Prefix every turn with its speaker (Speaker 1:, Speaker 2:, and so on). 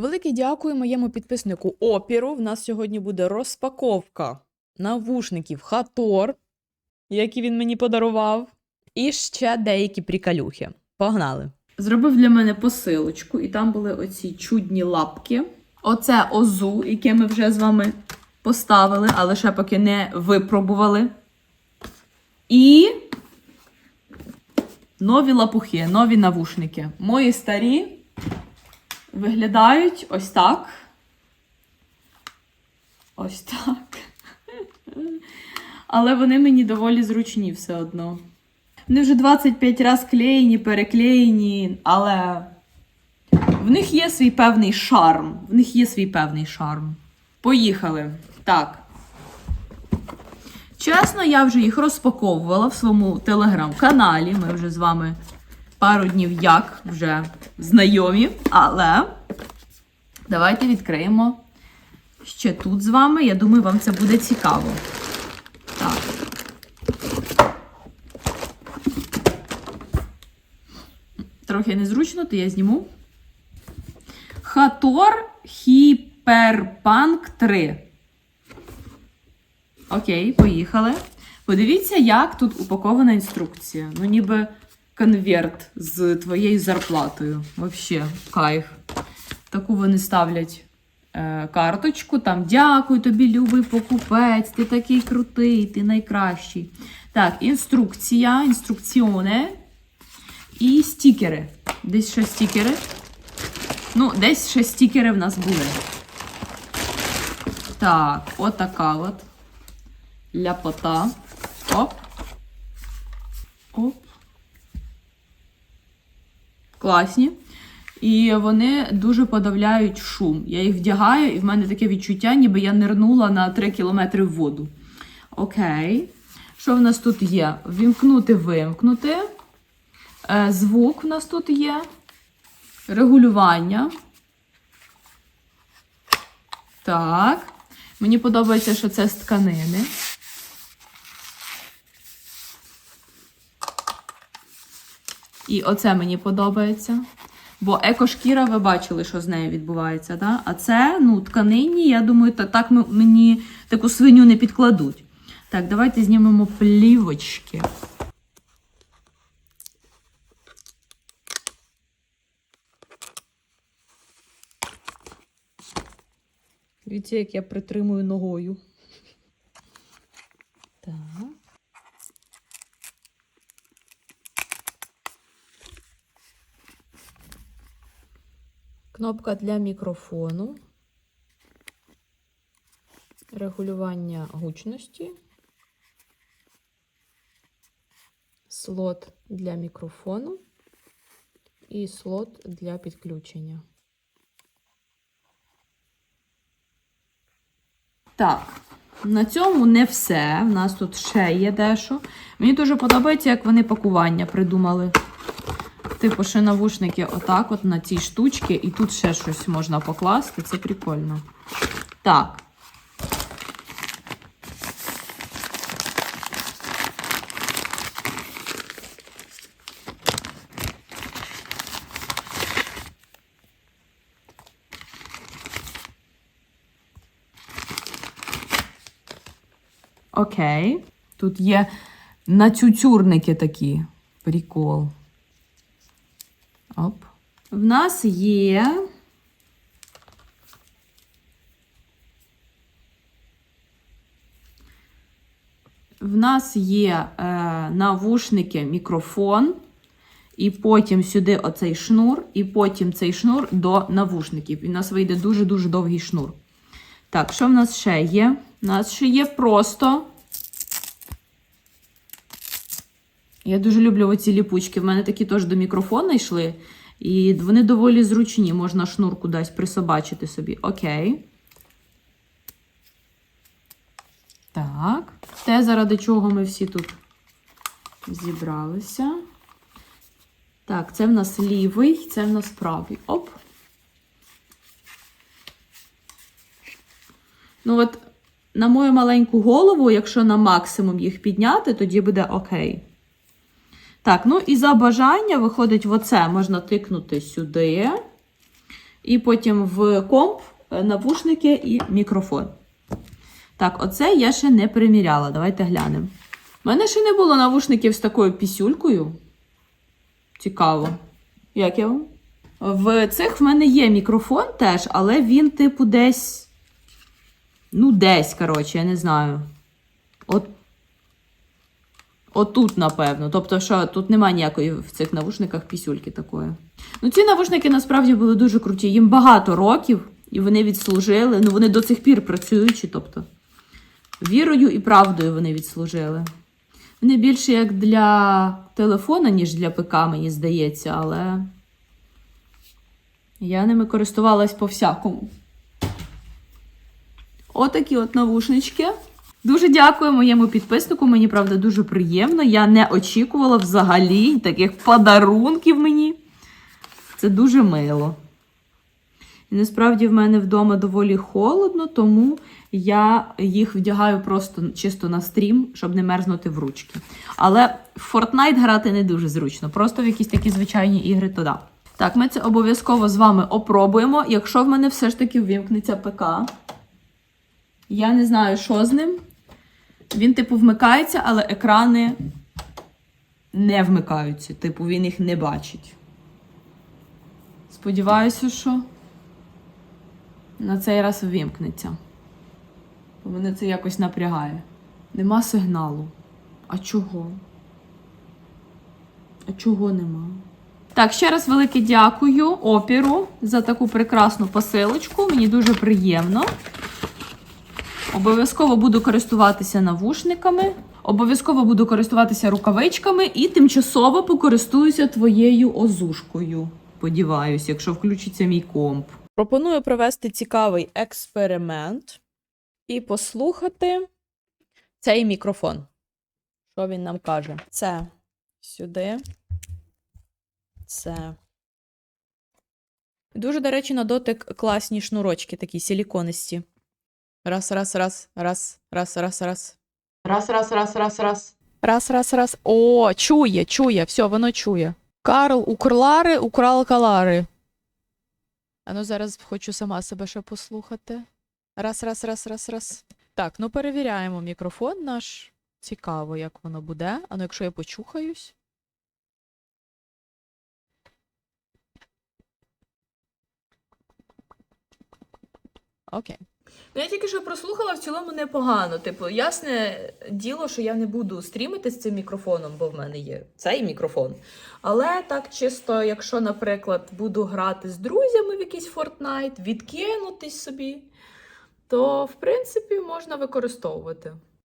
Speaker 1: Велике дякую моєму підписнику Опіру. В нас сьогодні буде розпаковка навушників Хатор, які він мені подарував, і ще деякі приколюхи. Погнали! Зробив для мене посилочку, і там були оці чудні лапки. Оце озу, яке ми вже з вами поставили, але ще поки не випробували. І нові лапухи, нові навушники. Мої старі виглядають ось так. Ось так. Але вони мені доволі зручні все одно. Вони вже 25 разів клеєні, переклеєні, але в них є свій певний шарм. В них є свій певний шарм. Поїхали. Так. Чесно, я вже їх розпаковувала в своєму телеграм-каналі. Ми вже з вами пару днів як вже знайомі. Але давайте відкриємо ще тут з вами. Я думаю, вам це буде цікаво. Так. Трохи незручно, то я зніму. Хатор Hyperpunk 3. Окей, поїхали. Подивіться, як тут упакована інструкція. Ну, ніби конверт з твоєю зарплатою. Вообще, кайф. Таку вони ставлять е, карточку. Там дякую тобі, любий покупець, ти такий крутий, ти найкращий. Так, інструкція, інструкціоне і стікери. Десь ще стікери. Ну, десь ще стікери в нас були. Так, отака от. Ляпота. Оп. Оп. Класні. І вони дуже подавляють шум. Я їх вдягаю, і в мене таке відчуття, ніби я нирнула на 3 кілометри в воду. Окей. Що в нас тут є? Вімкнути, вимкнути. Е, Звук в нас тут є. Регулювання. Так. Мені подобається, що це з тканини. І оце мені подобається. Бо екошкіра, ви бачили, що з нею відбувається, да? А це, ну, тканині, я думаю, та, так мені таку свиню не підкладуть. Так, давайте знімемо плівочки. Дивіться, як я притримую ногою. Так. Кнопка для мікрофону. Регулювання гучності. Слот для мікрофону і слот для підключення. Так, на цьому не все. У нас тут ще є дещо. Мені дуже подобається, як вони пакування придумали. Типу, ще навушники отак, от на ці штучки, і тут ще щось можна покласти. Це прикольно. Так. Окей. Тут є нацюцюрники такі. Прикол. Оп. В нас є. В нас є е, навушники, мікрофон, і потім сюди оцей шнур, і потім цей шнур до навушників. І в нас вийде дуже-дуже довгий шнур. Так, що в нас ще є? У нас ще є просто. Я дуже люблю оці ліпучки. В мене такі теж до мікрофона йшли. І вони доволі зручні. Можна шнур кудись присобачити собі. Окей. Так. Те, заради чого ми всі тут зібралися. Так, це в нас лівий, це в нас правий. Оп. Ну, от, на мою маленьку голову, якщо на максимум їх підняти, тоді буде окей. Так, ну і за бажання виходить в оце. Можна тикнути сюди. І потім в комп, е, навушники і мікрофон. Так, оце я ще не приміряла. Давайте глянемо. У мене ще не було навушників з такою пісюлькою. Цікаво. Як я вам? В цих в мене є мікрофон теж, але він, типу, десь. Ну, десь, коротше, я не знаю. От. Отут, напевно. Тобто, що тут немає ніякої в цих навушниках пісюльки такої. Ну, ці навушники насправді були дуже круті. Їм багато років, і вони відслужили. Ну, вони до цих пір працюючі, тобто. Вірою і правдою вони відслужили. Вони більше як для телефона, ніж для ПК, мені здається, але я ними користувалась по-всякому. Отакі от навушнички. Дуже дякую моєму підписнику. Мені правда дуже приємно. Я не очікувала взагалі таких подарунків мені. Це дуже мило. І насправді в мене вдома доволі холодно, тому я їх вдягаю просто чисто на стрім, щоб не мерзнути в ручки. Але в Fortnite грати не дуже зручно, просто в якісь такі звичайні ігри то да. Так, ми це обов'язково з вами опробуємо. Якщо в мене все ж таки ввімкнеться ПК, я не знаю, що з ним. Він, типу, вмикається, але екрани не вмикаються. Типу, він їх не бачить. Сподіваюся, що на цей раз ввімкнеться. Бо мене це якось напрягає. Нема сигналу. А чого? А чого нема? Так, ще раз велике дякую опіру за таку прекрасну посилочку. Мені дуже приємно. Обов'язково буду користуватися навушниками. Обов'язково буду користуватися рукавичками і тимчасово покористуюся твоєю озушкою. Сподіваюсь, якщо включиться мій комп. Пропоную провести цікавий експеримент і послухати цей мікрофон. Що він нам каже? Це сюди. Це. Дуже, до речі, на дотик класні шнурочки, такі силіконисті. Раз, раз, раз, раз, раз, раз, раз. Раз, раз, раз, раз, раз. Раз, раз, раз. О, чує, чує, все, воно чує. Карл Укрлари, украл калари. А ну зараз хочу сама себе ще послухати. Раз, раз, раз, раз, раз. Так, ну перевіряємо мікрофон наш. Цікаво, як воно буде. А ну, якщо я почухаюсь. Окей. Ну, я тільки що прослухала в цілому непогано. Типу, ясне діло, що я не буду стрімити з цим мікрофоном, бо в мене є цей мікрофон. Але так чисто, якщо, наприклад, буду грати з друзями в якийсь Fortnite, відкинутись собі, то в принципі можна використовувати.